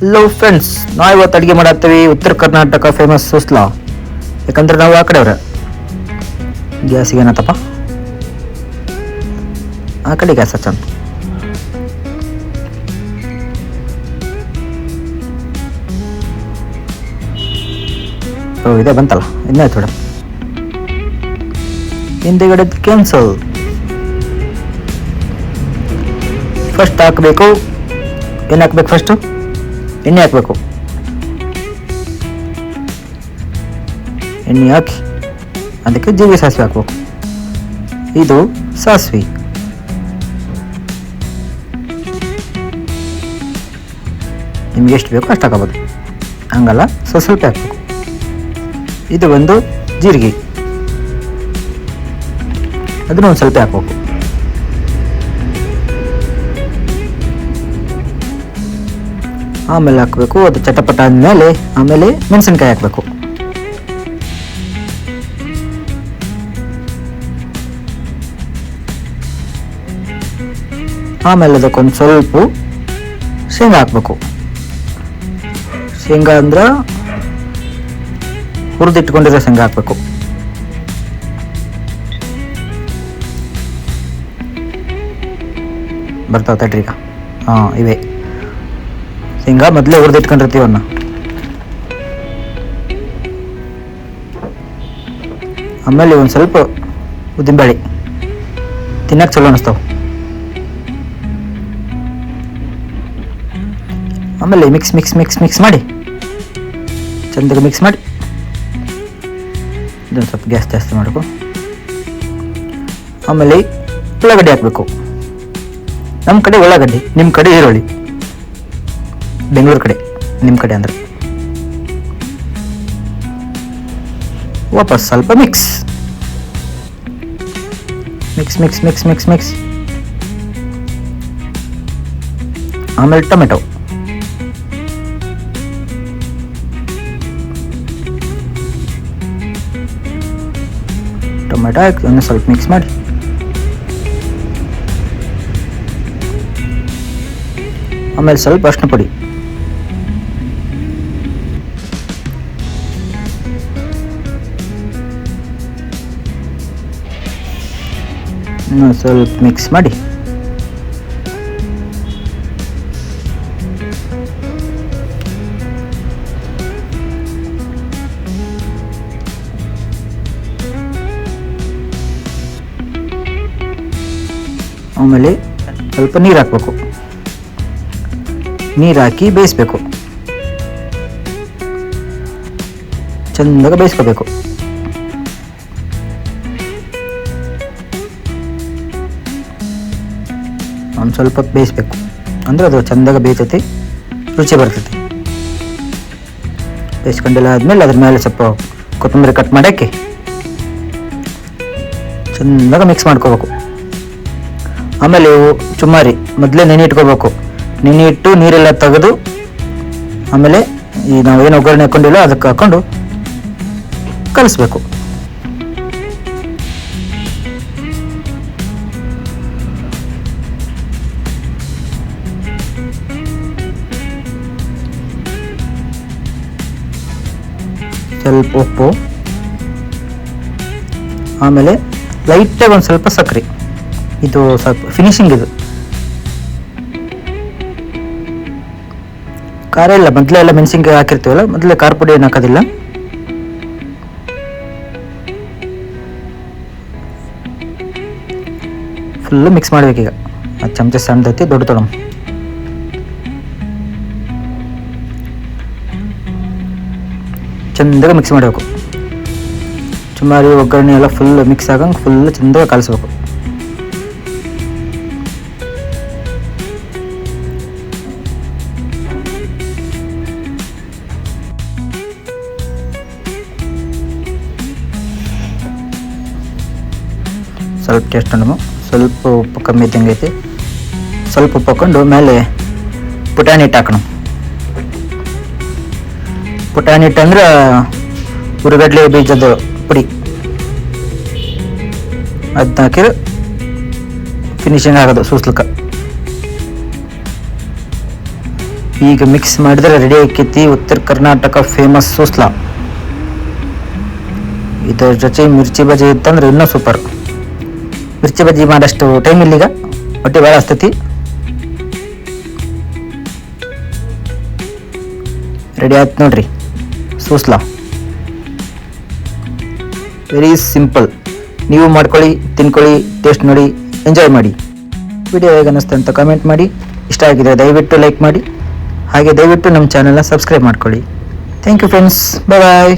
Hello friends ನಾವು ಇವತ್ತು ಅಡುಗೆ ಮಾಡತ್ತೀವಿ ಉತ್ತರ ಕರ್ನಾಟಕ ಫೇಮಸ್ ಸುಸ್ಲಾ ಯಾಕಂದ್ರೆ ನಾವು ಆ ಕಡೆಯವ್ರೆ ಗ್ಯಾಸಿಗೆ ಏನತ್ತಪ್ಪ? ಆ ಕಡೆ ಗ್ಯಾಸ್ ಹಚ್ಚನ್ ಓ, ಇದೆ, ಬಂತಲ್ಲ. ಇನ್ನಾಯ್ತು ಮೇಡಮ್ ಹಿಂದೆಗಡೆ ಕ್ಯಾನ್ಸಲ್ ಫಸ್ಟ್ ಹಾಕಬೇಕು. ಏನು ಹಾಕ್ಬೇಕು ಫಸ್ಟು ಎಣ್ಣೆ ಹಾಕಬೇಕು. ಎಣ್ಣೆ ಹಾಕಿ ಅದಕ್ಕೆ ಜೀರಿಗೆ ಸಾಸಿವೆ ಹಾಕ್ಬೇಕು. ಇದು ಸಾಸಿವೆ. ನಿಮ್ಗೆ ಎಷ್ಟು ಬೇಕೋ ಅಷ್ಟು ಹಾಕೋಬೋದು. ಹಂಗಲ್ಲ, ಸ್ವಲ್ಪ ಸ್ವಲ್ಪ ಹಾಕ್ಬೇಕು. ಇದು ಒಂದು ಜೀರಿಗೆ. ಅದನ್ನು ಒಂದು ಸ್ವಲ್ಪ ಹಾಕ್ಬೇಕು. ಆಮೇಲೆ ಹಾಕಬೇಕು, ಅದು ಚಟಪಟ ಆದಮೇಲೆ ಆಮೇಲೆ ಮೆಣಸಿನ್ಕಾಯಿ ಹಾಕಬೇಕು. ಆಮೇಲೆ ಅದಕ್ಕೊಂದು ಸ್ವಲ್ಪ ಶೇಂಗಾ ಹಾಕಬೇಕು. ಶೇಂಗಾ ಅಂದ್ರೆ ಹುರಿದಿಟ್ಕೊಂಡಿರೋ ಶೇಂಗಾ ಹಾಕಬೇಕು. ಬರ್ತಾವ ತಡ್ರಿ ಈಗ. ಹಾಂ, ಇವೆ. ಶೇಂಗಾ ಮೊದಲೇ ಹುರಿದಿಟ್ಕೊಂಡಿರ್ತೀವಿ ಅವನ್ನ ಆಮೇಲೆ ಒಂದು ಸ್ವಲ್ಪ ಉದ್ದಿನಬೇಳೆ ತಿನ್ನಕ್ಕೆ ಚಲೋ ಅನಿಸ್ತಾವ. ಆಮೇಲೆ ಮಿಕ್ಸ್ ಮಿಕ್ಸ್ ಮಿಕ್ಸ್ ಮಿಕ್ಸ್ ಮಾಡಿ. ಚಂದಗೆ ಮಿಕ್ಸ್ ಮಾಡಿ. ಇದೊಂದು ಸ್ವಲ್ಪ ಗ್ಯಾಸ್ ಜಾಸ್ತಿ ಮಾಡಬೇಕು ಆಮೇಲೆ ಉಳ್ಳಾಗಡ್ಡಿ ಹಾಕಬೇಕು. ನಮ್ಮ ಕಡೆ ಉಳ್ಳಾಗಡ್ಡಿ ನಿಮ್ಮ ಕಡೆ ಈರುಳ್ಳಿ. ಬೆಂಗಳೂರು ಕಡೆ ನಿಮ್ಮ ಕಡೆ ಅಂದ್ರೆ? ವಾಪಸ್ ಸ್ವಲ್ಪ mix mix mix mix mix mix ಆಮೇಲೆ ಟೊಮೆಟೊ. ಟೊಮೆಟೊ ಹಾಕಿ ಒಂದು ಸ್ವಲ್ಪ ಮಿಕ್ಸ್ ಮಾಡಿ. ಆಮೇಲೆ ಸ್ವಲ್ಪ ಅರ್ಶಿನ ಪುಡಿ. ಇನ್ನು ಸ್ವಲ್ಪ ಮಿಕ್ಸ್ ಮಾಡಿ. ಆಮೇಲೆ ಸ್ವಲ್ಪ ನೀರು ಹಾಕಬೇಕು. ನೀರು ಹಾಕಿ ಬೇಯಿಸ್ಬೇಕು. ಚಂದಾಗ ಬೇಯಿಸ್ಕೋಬೇಕು. ಒಂದು ಸ್ವಲ್ಪ ಬೇಯಿಸ್ಬೇಕು. ಅಂದರೆ ಅದು ಚಂದಾಗ ಬೇಯ್ತೈತಿ, ರುಚಿ ಬರ್ತೈತಿ. ಬೇಯಿಸ್ಕೊಂಡೆಲ್ಲ ಆದಮೇಲೆ ಅದ್ರ ಮೇಲೆ ಸ್ವಲ್ಪ ಕೊತ್ತಂಬರಿ ಕಟ್ ಮಾಡಕ್ಕೆ ಚಂದಾಗ ಮಿಕ್ಸ್ ಮಾಡ್ಕೋಬೇಕು. ಆಮೇಲೆ ಇವು ಮೊದಲೇ ನೆನೆ ಇಟ್ಕೋಬೇಕು. ನೆನೆ ಇಟ್ಟು ನೀರೆಲ್ಲ ತೆಗೆದು, ಆಮೇಲೆ ಈ ನಾವು ಏನು ಒಗ್ಗರಣೆ ಹಾಕೊಂಡಿಲ್ಲ ಅದಕ್ಕೆ ಹಾಕೊಂಡು ಕಲಿಸ್ಬೇಕು. ಸ್ವಲ್ಪ ಉಪ್ಪು ಆಮೇಲೆ ಲೈಟಾಗಿ ಒಂದು ಸ್ವಲ್ಪ ಸಕ್ಕರೆ ಇದು ಸ್ವಲ್ಪ ಫಿನಿಶಿಂಗ್ ಇದು. ಖಾರ ಇಲ್ಲ ಮೊದಲೇ ಎಲ್ಲ ಮೆಣಸಿನ್ಕಾಯಿ ಹಾಕಿರ್ತೀವಲ್ಲ, ಮೊದಲೇ ಖಾರ ಪುಡಿ ಏನು ಹಾಕೋದಿಲ್ಲ. ಫುಲ್ಲು ಮಿಕ್ಸ್ ಮಾಡಬೇಕೀಗ. ಚಮಚ ಸಣ್ಣದೈತಿ ದೊಡ್ಡ ತೊಡಮ್ ಚಂದಾಗ ಮಿಕ್ಸ್ ಮಾಡಬೇಕು ಸುಮಾರು ಒಗ್ಗರಣೆ ಎಲ್ಲ ಫುಲ್ ಮಿಕ್ಸ್ ಆಗಂಗೆ ಫುಲ್ ಚಂದಾಗ ಕಲಿಸ್ಬೇಕು ಸ್ವಲ್ಪ ಟೇಸ್ಟ್ ನೋಡಮ್ಮ ಸ್ವಲ್ಪ ಉಪ್ಪು ಕಮ್ಮಿ ಇದ್ದಂಗೆ ಐತಿ ಸ್ವಲ್ಪ ಉಪ್ಪು ಹಾಕೊಂಡು ಮೇಲೆ ಪುಟಾಣಿ ಹಿಟ್ಟು ಹಾಕೋಣ ಪುಟಾಣಿ ಹಿಟ್ಟು ಅಂದ್ರೆ, ಹುರುಗಡ್ಲೆ ಬೀಜದ ಪುಡಿ. ಅದನ್ನ ಹಾಕಿದ್ರೆ ಫಿನಿಶಿಂಗ್ ಆಗೋದು ಸೂಸ್ಲಕ್ಕ ಈಗ ಮಿಕ್ಸ್ ಮಾಡಿದ್ರೆ ರೆಡಿ ಆಕೈತಿ ಉತ್ತರ ಕರ್ನಾಟಕ ಫೇಮಸ್ ಸೂಸ್ಲಾ. ಇದ್ರ ಜೊತೆ ಮಿರ್ಚಿ ಬಜ್ಜಿ ಇತ್ತಂದ್ರೆ ಇನ್ನೂ ಸೂಪರ್ ಮಿರ್ಚಿ ಬಜ್ಜಿ ಮಾಡಷ್ಟು ಟೈಮ್ ಇಲ್ಲೀಗ, ಹೊಟ್ಟೆ ಭಾಳ ಹಸ್ತೈತಿ. ರೆಡಿ ಆಯ್ತು ನೋಡ್ರಿ. ಸೂಸ್ಲಾ ವೆರಿ ಸಿಂಪಲ್ ನೀವು ಮಾಡ್ಕೊಳ್ಳಿ, ತಿನ್ಕೊಳ್ಳಿ ಟೇಸ್ಟ್ ನೋಡಿ ಎಂಜಾಯ್ ಮಾಡಿ. ವಿಡಿಯೋ ಹೇಗೆ ಅನ್ನಿಸ್ತು ಅಂತ ಕಮೆಂಟ್ ಮಾಡಿ. ಇಷ್ಟ ಆಗಿದೆ ದಯವಿಟ್ಟು ಲೈಕ್ ಮಾಡಿ. ಹಾಗೆ ದಯವಿಟ್ಟು ನಮ್ಮ ಚಾನಲ್ನ ಸಬ್ಸ್ಕ್ರೈಬ್ ಮಾಡ್ಕೊಳ್ಳಿ. Thank you friends bye